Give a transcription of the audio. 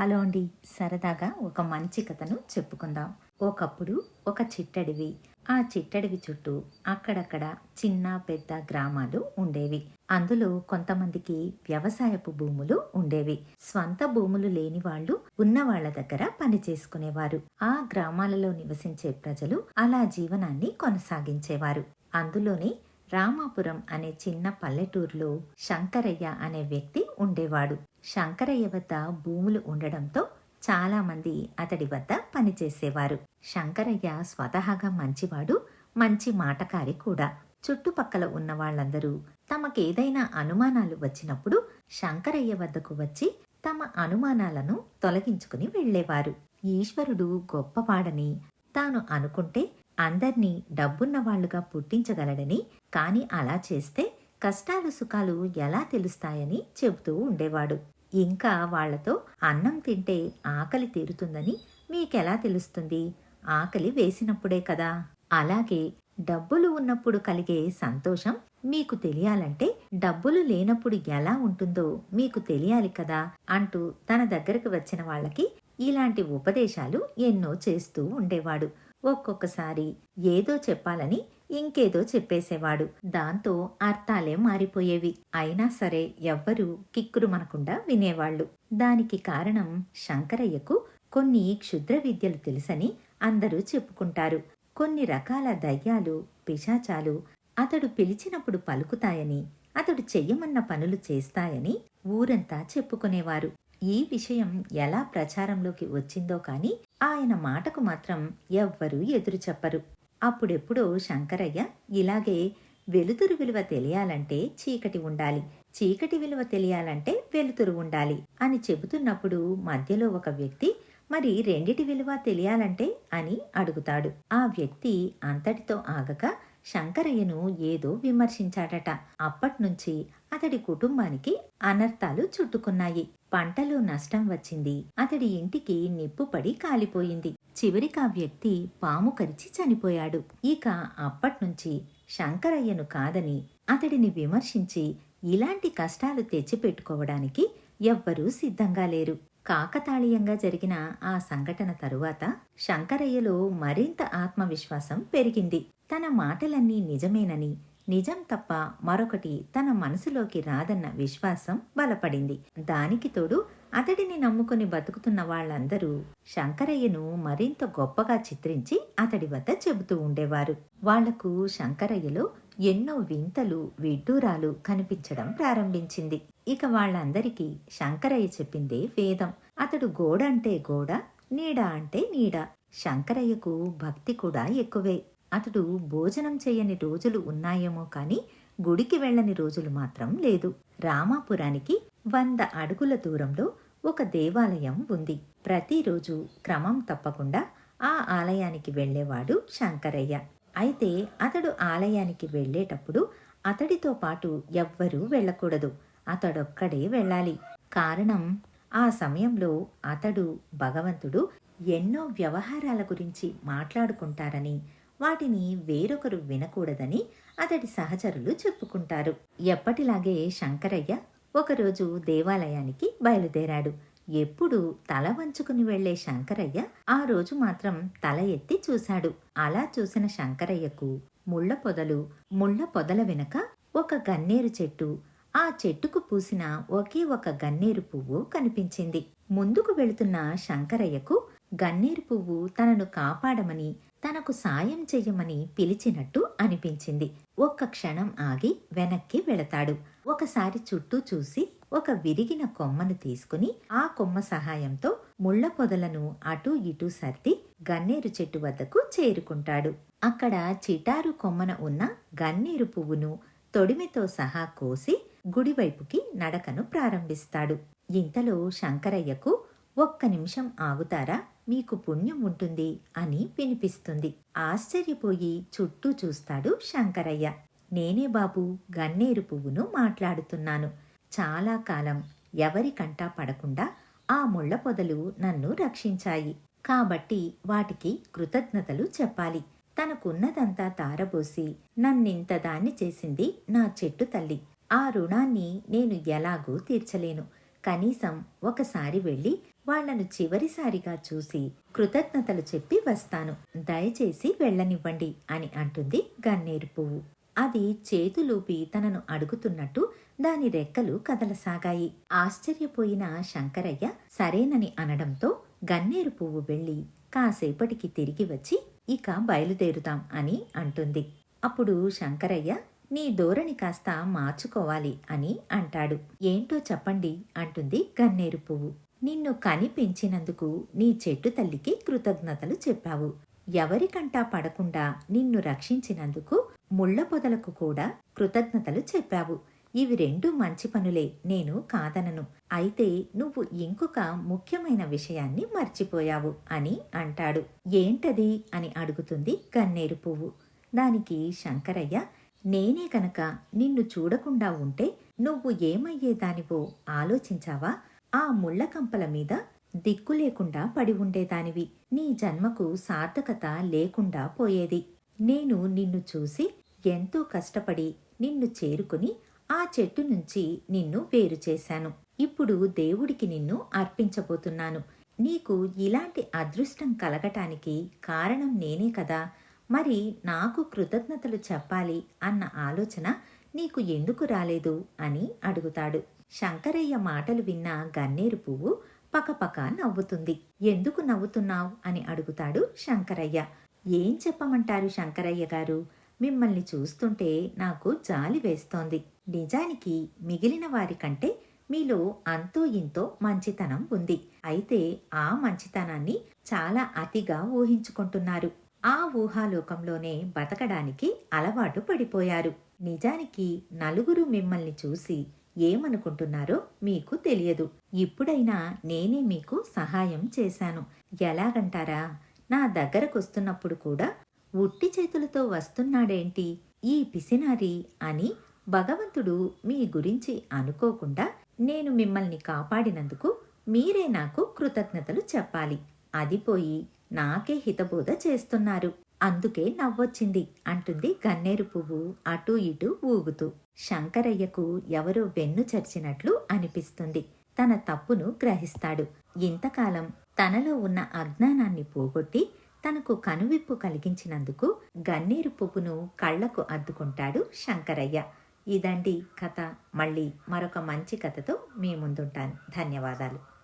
Hello అండి. సరదాగా ఒక మంచి కథను చెప్పుకుందాం. ఒకప్పుడు ఒక చిట్టడివి. ఆ చిట్టడివి చుట్టూ అక్కడక్కడ చిన్న పెద్ద గ్రామాలు ఉండేవి. అందులో కొంతమందికి వ్యవసాయపు భూములు ఉండేవి. స్వంత భూములు లేని వాళ్ళు ఉన్న వాళ్ళ దగ్గర పని చేసుకునేవారు. ఆ గ్రామాలలో నివసించే ప్రజలు అలా జీవనాన్ని కొనసాగించేవారు. అందులోనే రామాపురం అనే చిన్న పల్లెటూరులో శంకరయ్య అనే వ్యక్తి ఉండేవాడు. శంకరయ్య వద్ద భూములు ఉండడంతో చాలామంది అతడి వద్ద పనిచేసేవారు. శంకరయ్య స్వతహాగా మంచివాడు మంచి మాటకారి కూడా. చుట్టుపక్కల ఉన్న వాళ్ళందరూ తమకేదైనా అనుమానాలు వచ్చినప్పుడు శంకరయ్య వద్దకు వచ్చి తమ అనుమానాలను తొలగించుకుని వెళ్ళేవారు. ఈశ్వరుడు గొప్పవాడని తాను అనుకుంటే అందర్నీ డబ్బున్నవాళ్ళుగా పుట్టించగలడని కాని అలా చేస్తే కష్టాలు సుఖాలు ఎలా తెలుస్తాయని చెబుతూ ఉండేవాడు. ఇంకా వాళ్ళతో అన్నం తింటే ఆకలి తీరుతుందని మీకెలా తెలుస్తుంది? ఆకలి వేసినప్పుడే కదా. అలాగే డబ్బులు ఉన్నప్పుడు కలిగే సంతోషం మీకు తెలియాలంటే డబ్బులు లేనప్పుడు ఎలా ఉంటుందో మీకు తెలియాలి కదా అంటూ తన దగ్గరకు వచ్చిన వాళ్ళకి ఇలాంటి ఉపదేశాలు ఎన్నో చేస్తూ ఉండేవాడు. ఒక్కొక్కసారి ఏదో చెప్పాలని ఇంకేదో చెప్పేసేవాడు. దాంతో అర్థాలే మారిపోయేవి. అయినా సరే ఎవ్వరూ కిక్కురు మనకుండా వినేవాళ్ళు దానికి కారణం శంకరయ్యకు కొన్ని క్షుద్ర విద్యలు తెలుసని అందరూ చెప్పుకుంటారు. కొన్ని రకాల దయ్యాలు పిశాచాలు అతడు పిలిచినప్పుడు పలుకుతాయని అతడు చెయ్యమన్న పనులు చేస్తాయని ఊరంతా చెప్పుకునేవారు. ఈ విషయం ఎలా ప్రచారంలోకి వచ్చిందో కాని ఆయన మాటకు మాత్రం ఎవ్వరూ ఎదురు చెప్పరు. అప్పుడెప్పుడు శంకరయ్య ఇలాగే వెలుతురు విలువ తెలియాలంటే చీకటి ఉండాలి. చీకటి విలువ తెలియాలంటే వెలుతురు ఉండాలి అని చెబుతున్నప్పుడు మధ్యలో ఒక వ్యక్తి మరి రెండిటి విలువ తెలియాలంటే? అని అడుగుతాడు. ఆ వ్యక్తి అంతటితో ఆగక శంకరయ్యను ఏదో విమర్శించాడట. అప్పట్నుంచి అతడి కుటుంబానికి అనర్థాలు చుట్టుకున్నాయి. పంటలో నష్టం వచ్చింది. అతడి ఇంటికి నిప్పుపడి కాలిపోయింది. చివరికి ఆ వ్యక్తి పాము కరిచి చనిపోయాడు. ఇక అప్పట్నుంచి శంకరయ్యను కాదని అతడిని విమర్శించి ఇలాంటి కష్టాలు తెచ్చిపెట్టుకోవడానికి ఎవ్వరూ సిద్ధంగా లేరు. కాకతాళీయంగా జరిగిన ఆ సంఘటన తరువాత శంకరయ్యలో మరింత ఆత్మవిశ్వాసం పెరిగింది. తన మాటలన్నీ నిజమేనని నిజం తప్ప మరొకటి తన మనసులోకి రాదన్న విశ్వాసం బలపడింది. దానికి తోడు అతడిని నమ్ముకుని బతుకుతున్న వాళ్ళందరూ శంకరయ్యను మరింత గొప్పగా చిత్రించి అతడి వద్ద చెబుతూ ఉండేవారు. వాళ్ళకు శంకరయ్యలో ఎన్నో వింతలు విడ్డూరాలు కనిపించడం ప్రారంభించింది. ఇక వాళ్ళందరికీ శంకరయ్య చెప్పిందే వేదం. అతడు గోడ అంటే గోడ నీడ అంటే నీడ. శంకరయ్యకు భక్తి కూడా ఎక్కువే. అతడు భోజనం చేయని రోజులు ఉన్నాయేమో కాని గుడికి వెళ్ళని రోజులు మాత్రం లేదు. రామాపురానికి వంద అడుగుల దూరంలో ఒక దేవాలయం ఉంది. ప్రతిరోజు క్రమం తప్పకుండా ఆ ఆలయానికి వెళ్ళేవాడు శంకరయ్య. అయితే అతడు ఆలయానికి వెళ్ళేటప్పుడు అతడితో పాటు ఎవ్వరూ వెళ్ళకూడదు. అతడొక్కడే వెళ్ళాలి. కారణం ఆ సమయంలో అతడు భగవంతుడు ఎన్నో వ్యవహారాల గురించి మాట్లాడుకుంటారని వాటిని వేరొకరు వినకూడదని అతడి సహచరులు చెప్పుకుంటారు. ఎప్పటిలాగే శంకరయ్య ఒకరోజు దేవాలయానికి బయలుదేరాడు. ఎప్పుడు తల వంచుకుని వెళ్ళే శంకరయ్య ఆ రోజు మాత్రం తల ఎత్తి చూశాడు. అలా చూసిన శంకరయ్యకు ముళ్ళ పొదలు ముళ్ళ పొదల వెనక ఒక గన్నేరు చెట్టు ఆ చెట్టుకు పూసిన ఒకే ఒక గన్నేరు పువ్వు కనిపించింది. ముందుకు వెళుతున్న శంకరయ్యకు గన్నేరు పువ్వు తనను కాపాడమని తనకు సాయం చెయ్యమని పిలిచినట్టు అనిపించింది. ఒక్క క్షణం ఆగి వెనక్కి వెళతాడు. ఒకసారి చుట్టూ చూసి ఒక విరిగిన కొమ్మను తీసుకుని ఆ కొమ్మ సహాయంతో ముళ్ళ పొదలను అటూ ఇటూ సర్ది గన్నేరు చెట్టు వద్దకు చేరుకుంటాడు. అక్కడ చిటారు కొమ్మన ఉన్న గన్నేరు పువ్వును తొడిమితో సహా కోసి గుడివైపుకి నడకను ప్రారంభిస్తాడు. ఇంతలో శంకరయ్యకు ఒక్క నిమిషం ఆగుతారా? మీకు పుణ్యం ఉంటుంది అని వినిపిస్తుంది. ఆశ్చర్యపోయి చుట్టూ చూస్తాడు శంకరయ్య. నేనే బాబు గన్నేరు పువ్వును మాట్లాడుతున్నాను. చాలా కాలం ఎవరికంటా పడకుండా ఆ ముళ్ళ పొదలు నన్ను రక్షించాయి. కాబట్టి వాటికి కృతజ్ఞతలు చెప్పాలి. తనకున్నదంతా తారబోసి నన్నింత దాన్ని చేసింది నా చెట్టు తల్లి. ఆ రుణాన్ని నేను ఎలాగూ తీర్చలేను. కనీసం ఒకసారి వెళ్ళి వాళ్ళను చివరిసారిగా చూసి కృతజ్ఞతలు చెప్పి వస్తాను. దయచేసి వెళ్ళనివ్వండి అని అంటుంది గన్నేరు పువ్వు. అది చేతులూపి తనను అడుగుతున్నట్టు దాని రెక్కలు కదలసాగాయి. ఆశ్చర్యపోయిన శంకరయ్య సరేనని అనడంతో గన్నేరు పువ్వు వెళ్ళి కాసేపటికి తిరిగి వచ్చి ఇక బయలుదేరుదాం అని అంటుంది. అప్పుడు శంకరయ్య నీ ధోరణి కాస్త మార్చుకోవాలి అని అంటాడు. ఏంటో చెప్పండి అంటుంది గన్నేరు పువ్వు. నిన్ను కనిపించినందుకు నీ చెట్టు తల్లికి కృతజ్ఞతలు చెప్పావు. ఎవరికంటా పడకుండా నిన్ను రక్షించినందుకు ముళ్ళ పొదలకు కూడా కృతజ్ఞతలు చెప్పావు. ఇవి రెండు మంచి పనులే నేను కాదనను. అయితే నువ్వు ఇంకొక ముఖ్యమైన విషయాన్ని మర్చిపోయావు అని అంటాడు. ఏంటది అని అడుగుతుంది గన్నేరు పువ్వు. దానికి శంకరయ్య నేనే కనుక నిన్ను చూడకుండా ఉంటే నువ్వు ఏమయ్యేదానివో ఆలోచించావా? ఆ ముళ్ళకంపల మీద దిక్కు లేకుండా పడి ఉండేదానివి. నీ జన్మకు సార్థకత లేకుండా పోయేది. నేను నిన్ను చూసి ఎంతో కష్టపడి నిన్ను చేరుకుని ఆ చెట్టు నుంచి నిన్ను వేరు చేశాను. ఇప్పుడు దేవుడికి నిన్ను అర్పించబోతున్నాను. నీకు ఇలాంటి అదృష్టం కలగటానికి కారణం నేనే కదా. మరి నాకు కృతజ్ఞతలు చెప్పాలి అన్న ఆలోచన నీకు ఎందుకు రాలేదు అని అడుగుతాడు. శంకరయ్య మాటలు విన్న గన్నేరు పువ్వు పకపక నవ్వుతుంది. ఎందుకు నవ్వుతున్నావు? అని అడుగుతాడు శంకరయ్య. ఏం చెప్పమంటారు శంకరయ్య గారు? మిమ్మల్ని చూస్తుంటే నాకు జాలి వేస్తోంది. నిజానికి మిగిలిన వారి కంటే మీలో అంతో ఇంతో మంచితనం ఉంది. అయితే ఆ మంచితనాన్ని చాలా అతిగా ఊహించుకుంటున్నారు. ఆ ఊహాలోకంలోనే బతకడానికి అలవాటు పడిపోయారు. నిజానికి నలుగురు మిమ్మల్ని చూసి ఏమనుకుంటున్నారో మీకు తెలియదు. ఇప్పుడైనా నేనే మీకు సహాయం చేశాను. ఎలాగంటారా? నా దగ్గరకొస్తున్నప్పుడు కూడా ఉట్టి చేతులతో వస్తున్నాడేంటి? ఈ పిసినారి అని భగవంతుడు మీ గురించి అనుకోకుండా నేను మిమ్మల్ని కాపాడినందుకు మీరే నాకు కృతజ్ఞతలు చెప్పాలి. అది పోయి నాకే హితబోధ చేస్తున్నారు. అందుకే నవ్వొచ్చింది అంటుంది గన్నేరు పువ్వు అటూ ఇటూ ఊగుతూ. శంకరయ్యకు ఎవరో వెన్ను చర్చినట్లు అనిపిస్తుంది. తన తప్పును గ్రహిస్తాడు. ఇంతకాలం తనలో ఉన్న అజ్ఞానాన్ని పోగొట్టి తనకు కనువిప్పు కలిగించినందుకు గన్నేరు పువ్వును కళ్ళకు అద్దుకుంటాడు శంకరయ్య. ఇదండి కథ. మళ్ళీ మరొక మంచి కథతో మీ ముందుంటాను. ధన్యవాదాలు.